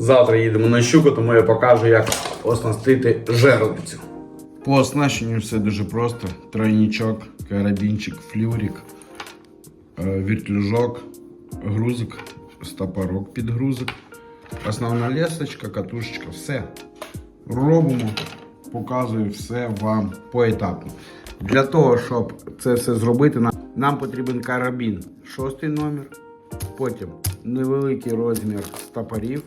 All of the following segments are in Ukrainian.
Завтра їдемо на щуку, тому я покажу, як оснастити жерлицю. По оснащенню все дуже просто. Тройничок, карабінчик, флюрик, е, віртлюжок, грузик, стопорок під грузик, основна лесочка, катушечка, все. Робимо, показую все вам поетапно. Для того, щоб це все зробити, нам потрібен карабін. Шостий номер. Потім невеликий розмір стопорів.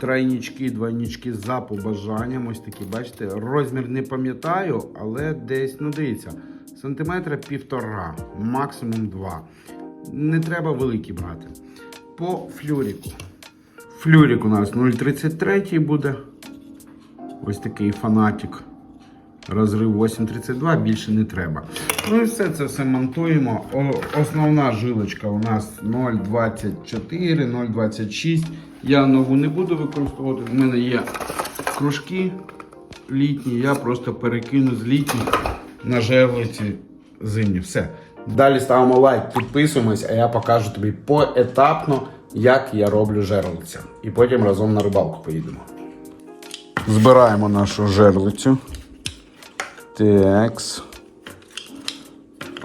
Тройнички, двойнички за побажанням. Ось такі, бачите, розмір не пам'ятаю, але десь, ну дивіться, сантиметра півтора, максимум два. Не треба великі брати. По флюріку. Флюрик у нас 0,33 буде. Ось такий фанатик. Розрив 8,32, більше не треба. Ну і все це все монтуємо. Основна жилочка у нас 0,24, 0,26. Я нову не буду використовувати. У мене є кружки літні, я просто перекину з літніх на жерлиці зимні. Все. Далі ставимо лайк, підписуємось, а я покажу тобі поетапно, як я роблю жерлиця. І потім разом на рибалку поїдемо. Збираємо нашу жерлицю. Такс.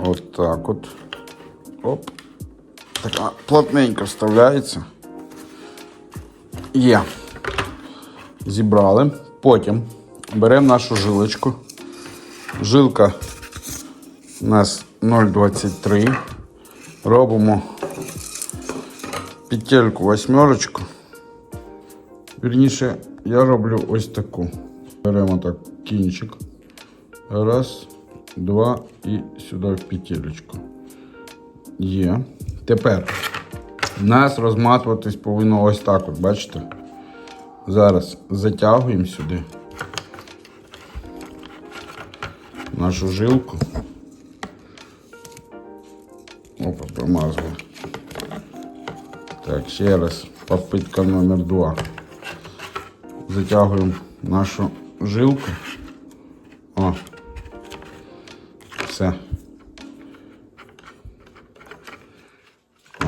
От так от. Оп. Така плотненько вставляється. Є. Зібрали. Потім беремо нашу жилочку. Жилка у нас 0,23. Робимо петельку восьмерочку. Вірніше, я роблю ось таку. Беремо так кінчик. Раз, два і сюди в петелечку. Є. Тепер у нас розматуватись повинно ось так, от, бачите? Зараз затягуємо сюди нашу жилку. Опа, промазали. Так, ще раз попитка номер два. Затягуємо нашу жилку. Все.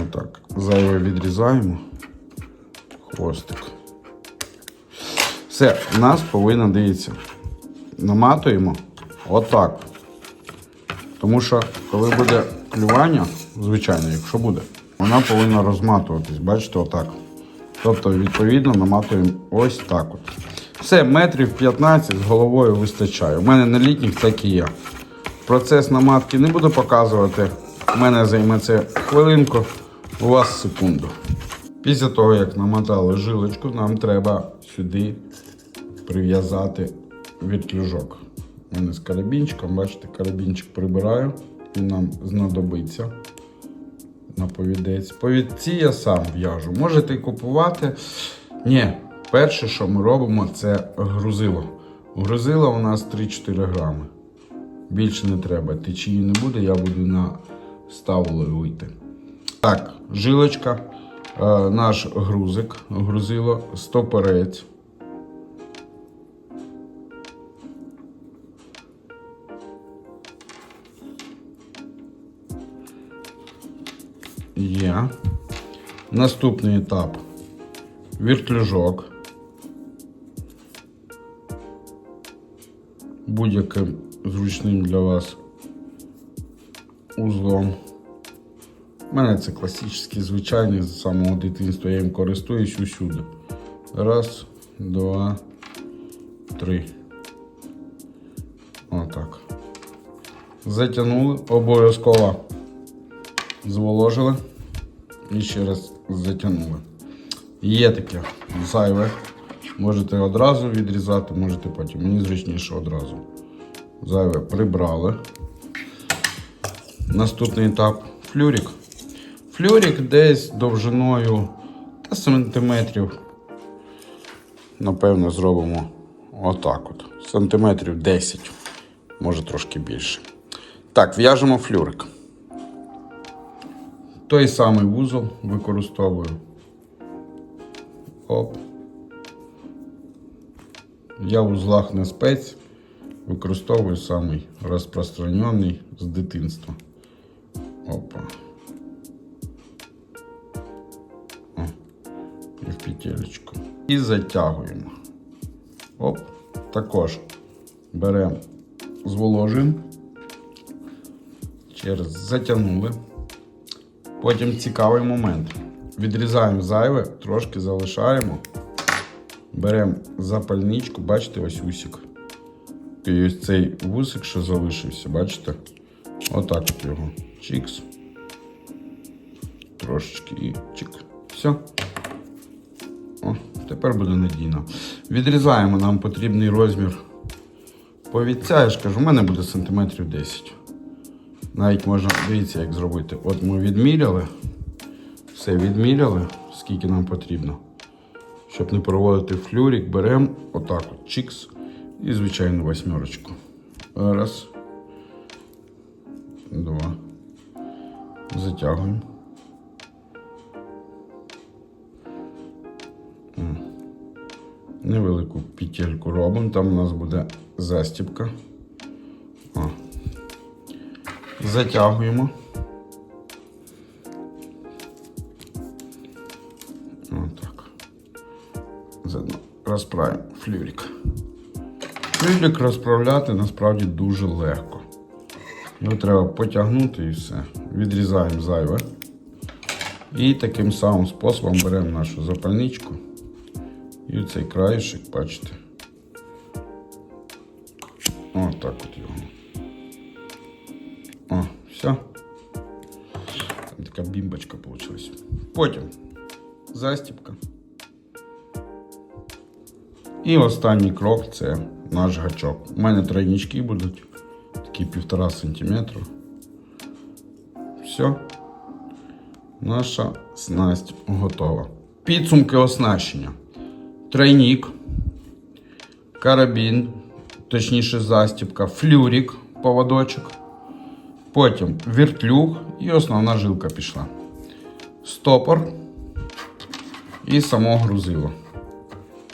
Отак. Зайве відрізаємо. Хвостик. Все, у нас повинно, дивіться, наматуємо отак. Тому що, коли буде клювання, звичайно, якщо буде, вона повинна розматуватись, бачите, отак. Тобто, відповідно, наматуємо ось так от. Все, метрів 15 з головою вистачає. У мене на літніх так і є. Процес наматки не буду показувати. У мене займе це хвилинку, у вас секунду. Після того, як намотали жилочку, нам треба сюди прив'язати відклюжок. У мене з карабінчиком, бачите, карабінчик прибираю, він нам знадобиться на повідець. Повідці я сам в'яжу. Можете купувати. Ні, перше, що ми робимо, це грузило. Грузило у нас 3-4 грами. Більше не треба. Течії не буде, я буду на ставлею вийти. Так, жилочка, е, наш грузик, грузило, стопорець. Є. Наступний етап. Віртлюжок. Будь-яким зручним для вас узлом. У мене це класичний, звичайний, з самого дитинства я їм користуюсь усюди. Раз, два, три. Отак. Затягнули обов'язково зволожили і ще раз затягнули. Є таке зайве. Можете одразу відрізати, можете потім. Мені зручніше одразу. Зайве прибрали. Наступний етап флюрик. Флюрик десь довжиною та сантиметрів. Напевно, зробимо отак от. Сантиметрів 10, може трошки більше. Так, в'яжемо флюрик. Той самий вузол використовую. Оп. Я в узлах не спец, використовую самий розпространений з дитинства. Опа. О, і в петелечку. і затягуємо. Оп, також беремо, зволожуємо. Через затягнули. Потім цікавий момент. Відрізаємо зайве, трошки залишаємо. Беремо запальничку, бачите, ось усик. І ось цей вусик, що залишився, бачите? Отак от його. Чікс. Трошечки і чик. Все. О, тепер буде надійно. Відрізаємо нам потрібний розмір повідця. Я ж кажу, в мене буде сантиметрів 10. Навіть можна, дивіться, як зробити. От ми відміряли. Все відміряли, скільки нам потрібно. Щоб не проводити флюрик, беремо отак от чікс і звичайну восьмерочку. Раз. Два. Затягуємо. Невелику петельку робимо. Там у нас буде застібка. О. Затягуємо. Отак. Заодно розправимо флюрик. Флюрик розправляти насправді дуже легко. Його треба потягнути і все. Відрізаємо зайве. І таким самим способом беремо нашу запальничку. І цей краєшок, бачите. Отак от його. О, все. Така бімбочка вийшла. Потім застіпка. І останній крок це наш гачок. У мене тройнички будуть, такі півтора сантиметра. Все. Наша снасть готова. Підсумки оснащення. Тройник, карабін, точніше застіпка, флюрик, поводочок. Потім вертлюг і основна жилка пішла. Стопор і само грузило.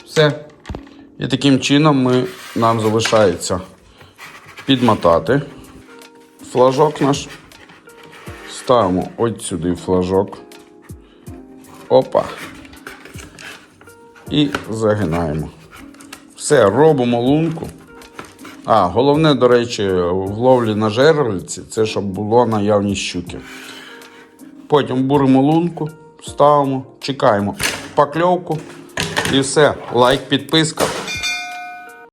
Все. І таким чином ми, нам залишається підмотати флажок наш. Ставимо ось сюди флажок. Опа. І загинаємо. Все, робимо лунку. А, головне, до речі, в ловлі на жерлиці, це щоб було наявність щуки. Потім буримо лунку, ставимо, чекаємо покльовку і все. Лайк, підписка.